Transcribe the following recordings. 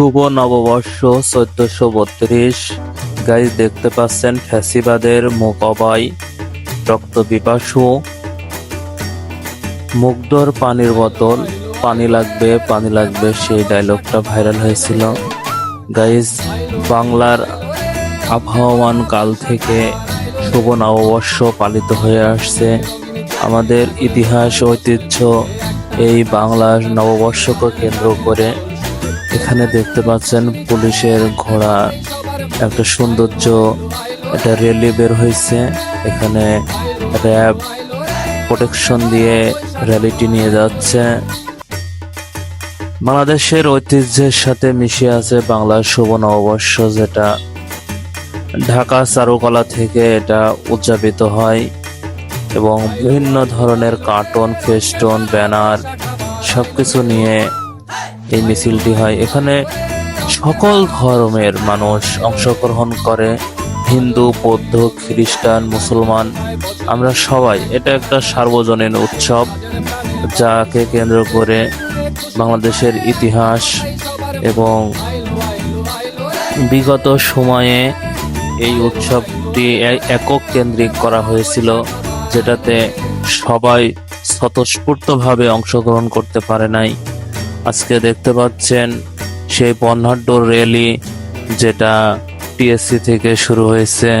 শুভ নববর্ষ চোদ্দশো বত্রিশ। গাইজ দেখতে পাচ্ছেন ফ্যাসিবাদের মোকাবাই রক্ত পিপাসু। মুগ্ধর পানির বোতল, পানি লাগবে পানি লাগবে, সেই ডায়লগটা ভাইরাল হয়েছিল। গাইজ বাংলার আবহাওয়ান কাল থেকে শুভ নববর্ষ পালিত হয়ে আসছে। আমাদের ইতিহাস, ঐতিহ্য এই বাংলার নববর্ষকে কেন্দ্র করে এখানে দেখতে পাচ্ছেন পুলিশের ঘোড়া, একটা সৌন্দর্য, একটা র্যালি বের হয়েছে। এখানে র্যাব প্রোটেকশন দিয়ে র্যালিটি নিয়ে যাচ্ছে। বাংলাদেশের ঐতিহ্যের সাথে মিশে আছে বাংলার শুভ নববর্ষ, যেটা ঢাকা চারুকলা থেকে এটা উদযাপিত হয় এবং বিভিন্ন ধরনের কার্টুন, ফেস্টুন, ব্যানার সবকিছু নিয়ে এই মিছিলটি হয়। এখানে সকল ধর্মের মানুষ অংশগ্রহণ করে। হিন্দু, বৌদ্ধ, খ্রিস্টান, মুসলমান, আমরা সবাই। এটা একটা সার্বজনীন উৎসব যাকে কেন্দ্র করে বাংলাদেশের ইতিহাস এবং বিগত সময়ে এই উৎসবটি একক কেন্দ্রিক করা হয়েছিল, যেটাতে সবাই স্বতঃস্ফূর্তভাবে অংশগ্রহণ করতে পারে নাই। আজকে দেখতে পাচ্ছেন সেই বর্ণাঢ্য র্যালি যেটা টিএসসি থেকে শুরু হয়েছে।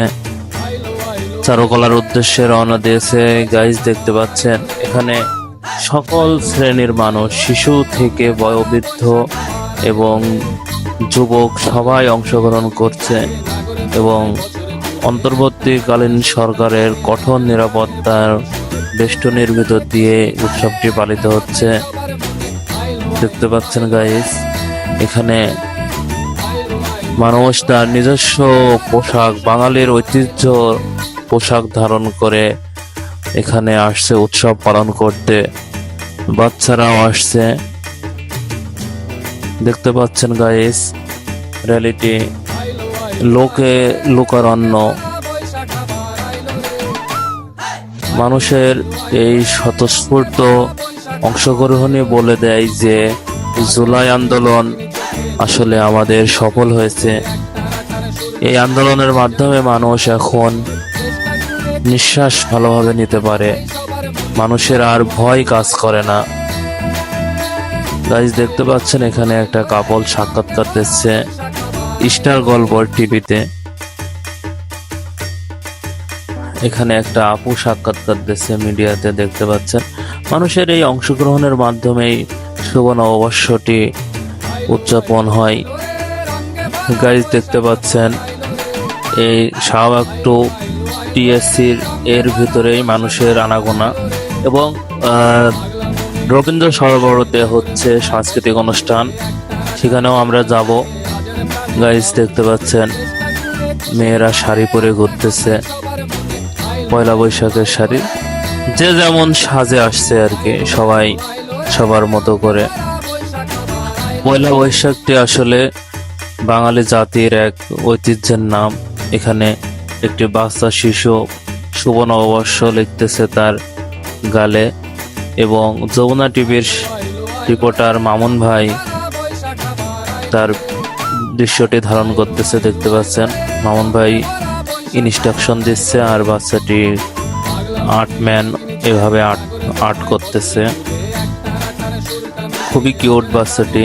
চারুকলার উদ্দেশ্যে রওনা দিয়েছে। গাইজ দেখতে পাচ্ছেন, এখানে সকল শ্রেণির মানুষ, শিশু থেকে বয়োবৃদ্ধ এবং যুবক সবাই অংশগ্রহণ করছে এবং অন্তর্বর্তীকালীন সরকারের কঠোর নিরাপত্তার বেষ্টনীর ভিতর দিয়ে উৎসবটি পালিত হচ্ছে। দেখতে পাচ্ছেন গাইস এখানে মানুষ তার নিজস্ব পোশাক, বাঙালির ঐতিহ্য পোশাক ধারণ করে এখানে আসছে, উৎসব পালন করতে। বাচ্চারাও আসছে। দেখতে পাচ্ছেন গাইস রিয়ালিটি লোকে লোকারণ্য। মানুষের এই স্বতঃস্ফূর্ত অংশগ্রহণই বলে দেয় যে, জুলাই আন্দোলন আসলে আমাদের সফল হয়েছে। এই আন্দোলনের মাধ্যমে মানুষ এখন নিঃশ্বাস ভালোভাবে নিতে পারে। মানুষের আর ভয় কাজ করে না। গাইজ দেখতে পাচ্ছেন এখানে একটা কাপল সাক্ষাৎকার দিচ্ছে স্টার গল্প টিভিতে। এখানে একটা আপু সাক্ষাৎকার দিচ্ছে মিডিয়াতে দেখতে পাচ্ছেন। মানুষের এই অংশগ্রহণের মাধ্যমেই শুভ নববর্ষটি উদযাপন হয়। গাইজ দেখতে পাচ্ছেন, এই শাহবাগ টু টিএসসির এর ভিতরেই মানুষের আনাগোনা এবং রবীন্দ্র সরোবরতে হচ্ছে সাংস্কৃতিক অনুষ্ঠান। সেখানেও আমরা যাব। গাইজ দেখতে পাচ্ছেন, মেয়েরা শাড়ি পরে ঘুরতেছে। পয়লা বৈশাখের শাড়ি। যে যেমন সাজে আসছে আর কি, সবাই সবার মতো করে। পয়লা বৈশাখটি আসলে বাঙালি জাতির এক ঐতিহ্যের নাম। এখানে একটি বাচ্চা শিশু শুভ নববর্ষ লিখতেছে তার গালে এবং যমুনা টিভির রিপোর্টার মামুন ভাই তার দৃশ্যটি ধারণ করতেছে, দেখতে পাচ্ছেন। মামুন ভাই ইনস্ট্রাকশন দিচ্ছে আর বাচ্চাটি আর্ট ম্যান এভাবে আর্ট আর্ট করতেছে। খুবই কিউট বাচ্চাটি।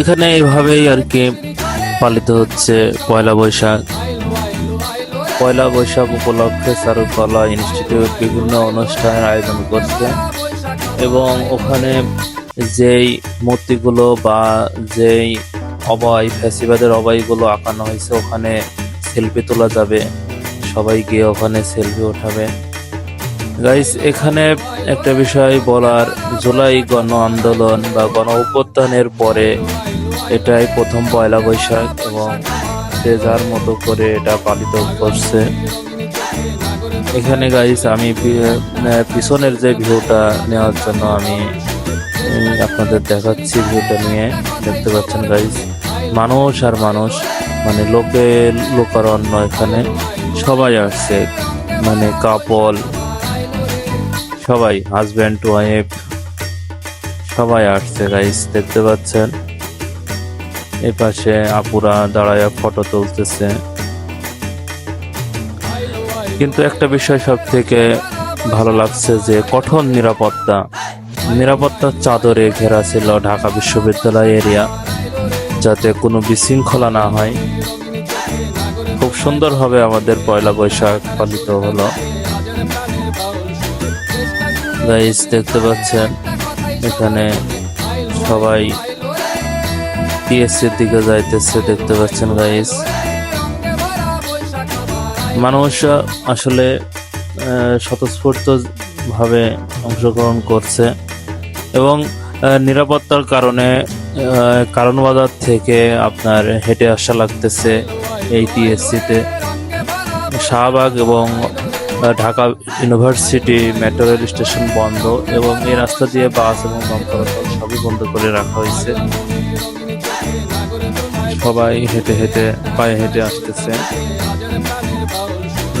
এখানে এভাবেই আর কি পালিত হচ্ছে পয়লা বৈশাখ। পয়লা বৈশাখ উপলক্ষে চারুকলা ইনস্টিটিউট বিভিন্ন অনুষ্ঠানের আয়োজন করছে এবং ওখানে যেই মূর্তিগুলো বা যেই অবয়, ফ্যাসিবাদের অবয়গুলো আঁকানো হয়েছে, ওখানে সেলফি তোলা যাবে। সবাই গিয়ে ওখানে সেলফি ওঠাবে। গাইস এখানে একটা বিষয় বলার, জুলাই গণ আন্দোলন বা গণ অভ্যুত্থানের পরে এটাই প্রথম পয়লা বৈশাখ এবং যে যার মতো করে এটা পালিত করছে। এখানে গাইস আমি পিছনের যে ভিউটা নেওয়ার জন্য আমি আপনাদের দেখাচ্ছি ভিউটা নিয়ে। দেখতে পাচ্ছেন গাইস মানুষ আর মানুষ মানে লোকে, লোকারণ্য এখানে। সবাই আসছে মানে কাপল সবাই হাজব্যান্ড ওয়াইফ সবাই আসছে গাইস দেখতে পাচ্ছেন? এই পাশে আপুরা দাঁড়ায় ফটো তুলতেছে। কিন্তু একটা বিষয় সব থেকে ভালো লাগছে যে, কঠোর নিরাপত্তা, নিরাপত্তার চাদরে ঘেরা ছিল ঢাকা বিশ্ববিদ্যালয় এরিয়া যাতে কোনো বিশৃঙ্খলা না হয়। খুব সুন্দর সুন্দরভাবে আমাদের পয়লা বৈশাখ পালিত হলো। গাইস দেখতে পাচ্ছেন, এখানে সবাই টিএসসির দিকে যাইতেছে, দেখতে পাচ্ছেন গাইস মানুষ আসলে স্বতঃস্ফূর্ত ভাবে অংশগ্রহণ করছে এবং নিরাপত্তার কারণে কারণ বাজার থেকে আপনার হেঁটে আসা লাগতেছে। এই টিএসসিতে শাহবাগ এবং Dhaka university metro rail station বন্ধ এবং এই রাস্তা দিয়ে বাস এবং দম চলাচল সবই বন্ধ করে রাখা হয়েছে। সবাই হেঁটে হেঁটে, পায়ে হেঁটে আসতেছে।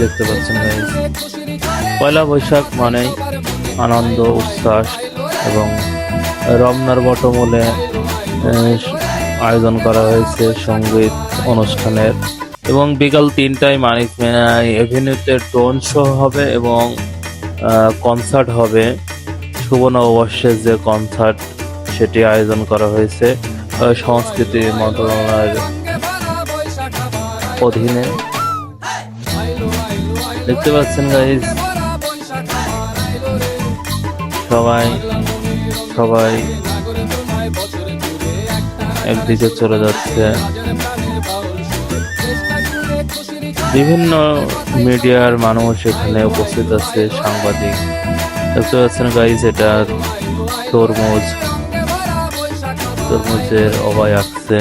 দেখতে পাচ্ছেন পয়লা বৈশাখ মানেই আনন্দ, উচ্ছ্বাস এবং রমনার বটমূলে আয়োজন করা হয়েছে সংগীত অনুষ্ঠানের। এবং বিকাল তিনটায় মানিক এভিনিউতে টোন শো হবে এবং কনসার্ট হবে। শুভ নববর্ষের যে কনসার্ট, সেটি আয়োজন করা হয়েছে সংস্কৃতি মন্ত্রণালয়ের অধীনে। দেখতে পাচ্ছেন গাইজ সবাই সবাই একদিকে চলে যাচ্ছে। বিভিন্ন মিডিয়ার মানুষ এখানে উপস্থিত আছে, সাংবাদিক। দেখতে পাচ্ছেন গাইজ এটা তরমুজ। তরমুজের অবায় আসছে।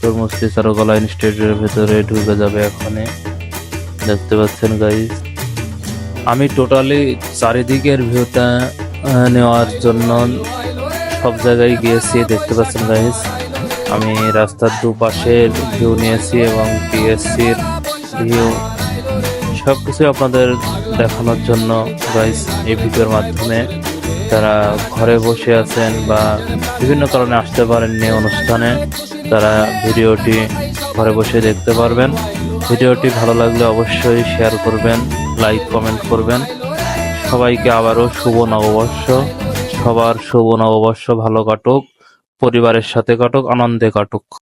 তরমুজটি চারুকলা ইনস্টিটিউটের ভেতরে ঢুকে যাবে এখনই। দেখতে পাচ্ছেন গাইজ আমি টোটালি চারিদিকের ভিউটা নেওয়ার জন্য সব জায়গায় গিয়েছি, দেখতে পাচ্ছেন গাইজ আমি রাস্তার দুপাশের ভিউ নিয়েছি এবং পিএসসির ভিউ সব কিছু আপনাদের দেখানোর জন্য গাইজ এই ভিডিওর মাধ্যমে তারা ঘরে বসে আছেন বা বিভিন্ন কারণে আসতে পারেননি অনুষ্ঠানে, তারা ভিডিওটি ঘরে বসে দেখতে পারবেন। ভিডিওটি ভালো লাগলে অবশ্যই শেয়ার করবেন লাইক কমেন্ট করবেন। সবাইকে আবারও শুভ নববর্ষ। সবার শুভ নববর্ষ ভালো কাটুক। পরিবারের সাথে কাটুক আনন্দে কাটুক